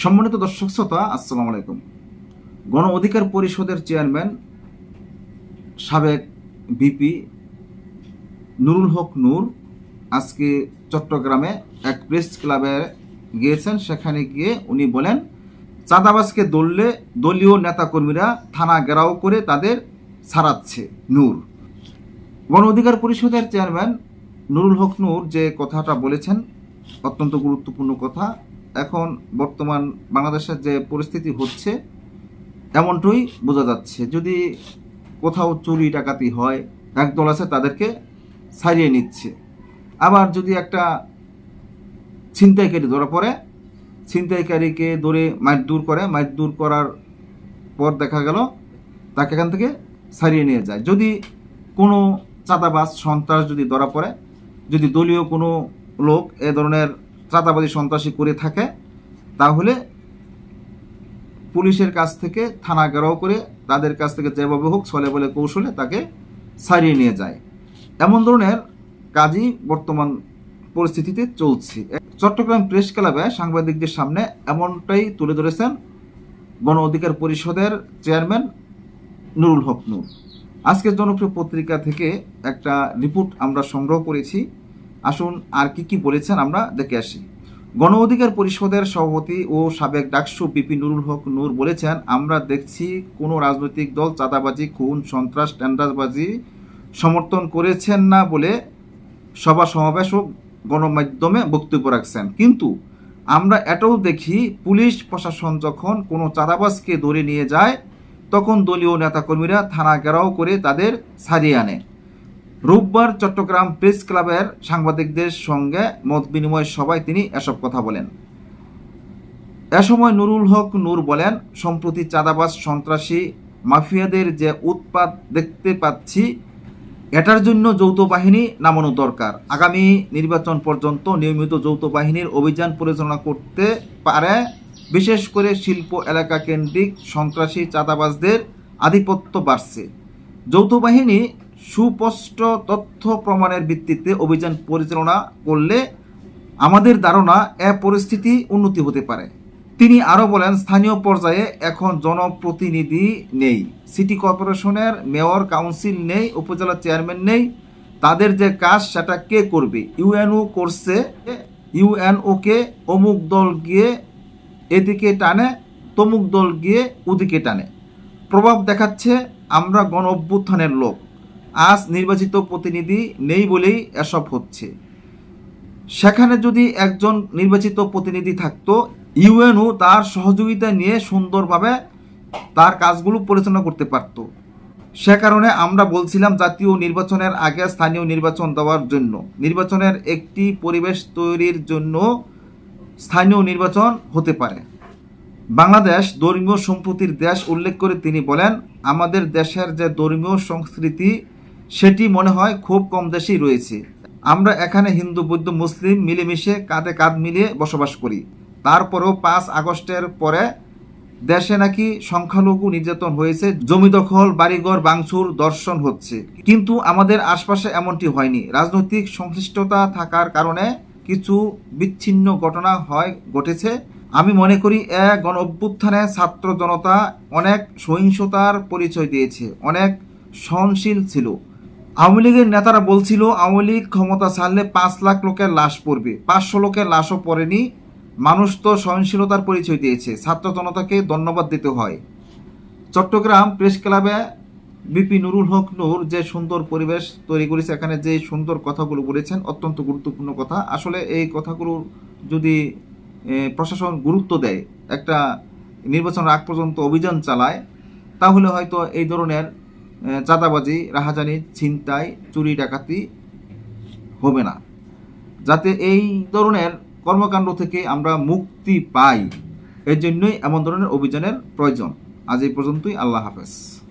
সম্মানিত দর্শক শ্রোতা, আসসালামু আলাইকুম। গণ অধিকার পরিষদের চেয়ারম্যান সাবেক বিপি নুরুল হক নূর আজকে চট্টগ্রামে এক প্রেস ক্লাবে গিয়েছেন। সেখানে গিয়ে উনি বলেন, চাঁদাবাজকে দললে দলীয় নেতাকর্মীরা থানা ঘেরাও করে তাদের ছাড়াচ্ছে নূর। গণ অধিকার পরিষদের চেয়ারম্যান নুরুল হক নূর যে কথাটা বলেছেন, অত্যন্ত গুরুত্বপূর্ণ কথা। এখন বর্তমান বাংলাদেশের যে পরিস্থিতি হচ্ছে, এমনটাই বোঝা যাচ্ছে। যদি কোথাও চুরি ডাকাতি হয়, একদল আছে তাদেরকে ছাড়িয়ে নিচ্ছে। আবার যদি একটা ছিনতাইকারী ধরা পড়ে, ছিনতাইকারীকে ধরে মারদূর করে মারদূর করার পর দেখা গেল তাকে এখান থেকে ছাড়িয়ে নিয়ে যায়। যদি কোনো চাঁদাবাজ, সন্ত্রাস যদি ধরা পড়ে, যদি দলীয় কোনো লোক এ ধরনের চাঁদাবাজি সন্ত্রাসী করে থাকে, তাহলে পুলিশের কাছ থেকে থানা ঘেরাও করে তাদের কাছ থেকে যেভাবে হোক ছলে বলে কৌশলে তাকে ছাড়িয়ে নিয়ে যায়। এমন ধরনের কাজই বর্তমান পরিস্থিতিতে চলছে। চট্টগ্রাম প্রেস ক্লাবে সাংবাদিকদের সামনে এমনটাই তুলে ধরেছেন গণ অধিকার পরিষদের চেয়ারম্যান নুরুল হক নূর। আজকের জনপ্রিয় পত্রিকা থেকে একটা রিপোর্ট আমরা সংগ্রহ করেছি। আসুন আর কি কি বলেছেন আমরা দেখে আসি। গণ অধিকার পরিষদের সভাপতি ও সাবেক ডাকসু বিপি নুরুল হক নূর বলেছেন, আমরা দেখছি কোনো রাজনৈতিক দল চাঁদাবাজি, খুন, সন্ত্রাস, টেন্ডারবাজি সমর্থন করেছেন না বলে সভা সমাবেশ ও গণমাধ্যমে বক্তব্য রাখছেন। কিন্তু আমরা এটাও দেখি, পুলিশ প্রশাসন যখন কোনো চাঁদাবাজকে ধরে নিয়ে যায়, তখন দলীয় নেতাকর্মীরা থানা ঘেরাও করে তাদের ছাড়িয়ে আনে। রোববার চট্টগ্রাম প্রেস ক্লাবের সাংবাদিকদের সঙ্গে মত বিনিময় সভায় তিনি এসব কথা বলেন। এ সময় নুরুল হক নূর বলেন, সম্প্রতি চাঁদাবাজ, সন্ত্রাসী, মাফিয়াদের যে উৎপাত দেখতে পাচ্ছি, এটার জন্য যৌথ বাহিনী নামানো দরকার। আগামী নির্বাচন পর্যন্ত নিয়মিত যৌথ বাহিনীর অভিযান পরিচালনা করতে পারে, বিশেষ করে শিল্প এলাকা কেন্দ্রিক সন্ত্রাসী চাঁদাবাজদের আধিপত্য বাড়ছে। যৌথ বাহিনী সুস্পষ্ট তথ্য প্রমাণের ভিত্তিতে অভিযান পরিচালনা করলে আমাদের ধারণা এ পরিস্থিতি উন্নতি হতে পারে। তিনি আরও বলেন, স্থানীয় পর্যায়ে এখন জনপ্রতিনিধি নেই, সিটি কর্পোরেশনের মেয়র, কাউন্সিল নেই, উপজেলা চেয়ারম্যান নেই, তাদের যে কাজ সেটা কে করবে? ইউএনও করছে, ইউএনওকে অমুক দল গিয়ে এদিকে টানে, তমুক দল গিয়ে ওদিকে টানে। প্রভাব দেখাচ্ছে, আমরা গণ অভ্যুত্থানের লোক। আজ নির্বাচিত প্রতিনিধি নেই বলেই এসব হচ্ছে। সেখানে যদি একজন নির্বাচিত প্রতিনিধি থাকতো, ইউএনও তার সহযোগিতা নিয়ে সুন্দরভাবে তার কাজগুলো পরিচালনা করতে পারত। সে কারণে আমরা বলছিলাম জাতীয় নির্বাচনের আগে স্থানীয় নির্বাচন দেওয়ার জন্য। নির্বাচনের একটি পরিবেশ তৈরির জন্য স্থানীয় নির্বাচন হতে পারে। বাংলাদেশ ধর্মীয় সম্প্রতির দেশ উল্লেখ করে তিনি বলেন, আমাদের দেশের যে ধর্মীয় সংস্কৃতি সেটি মনে হয় খুব কম দেশেই রয়েছে। আমরা এখানে হিন্দু, বৌদ্ধ, মুসলিম মিলেমিশে কাঁধে কাঁধ মিলিয়ে বসবাস করি। তারপরেও পাঁচ আগস্টের পরে দেশে নাকি সংখ্যালঘু নির্যাতন হয়েছে, জমি দখল, বাড়িঘর ভাঙচুর, দর্শন হচ্ছে। কিন্তু আমাদের আশপাশে এমনটি হয়নি। রাজনৈতিক সংশ্লিষ্টতা থাকার কারণে কিছু বিচ্ছিন্ন ঘটনা হয়, ঘটেছে। আমি মনে করি এ গণ অভ্যুত্থানে ছাত্র জনতা অনেক সহিংসতার পরিচয় দিয়েছে, অনেক সহনশীল ছিল। আওয়ামী লীগের নেতারা বলছিল, আওয়ামী লীগ ক্ষমতা ছাড়লে পাঁচ লাখ লোকের লাশ পড়বে। পাঁচশো লোকের লাশও পড়েনি। মানুষ তো সহনশীলতার পরিচয় দিয়েছে। ছাত্র জনতাকে ধন্যবাদ দিতে হয়। চট্টগ্রাম প্রেস ক্লাবে বিপি নুরুল হক নূর যে সুন্দর পরিবেশ তৈরি করেছে, এখানে যে সুন্দর কথাগুলো বলেছেন, অত্যন্ত গুরুত্বপূর্ণ কথা। আসলে এই কথাগুলো যদি প্রশাসন গুরুত্ব দেয়, একটা নির্বাচনের আগ পর্যন্ত অভিযান চালায়, তাহলে হয়তো এই ধরনের চাঁদাবাজি, রাহাজানি, ছিনতাই, চুরি, ডাকাতি হবে না। যাতে এই ধরনের কর্মকাণ্ড থেকে আমরা মুক্তি পাই, এর জন্যই এমন ধরনের অভিযানের প্রয়োজন। আজ এই পর্যন্তই, আল্লাহ হাফেজ।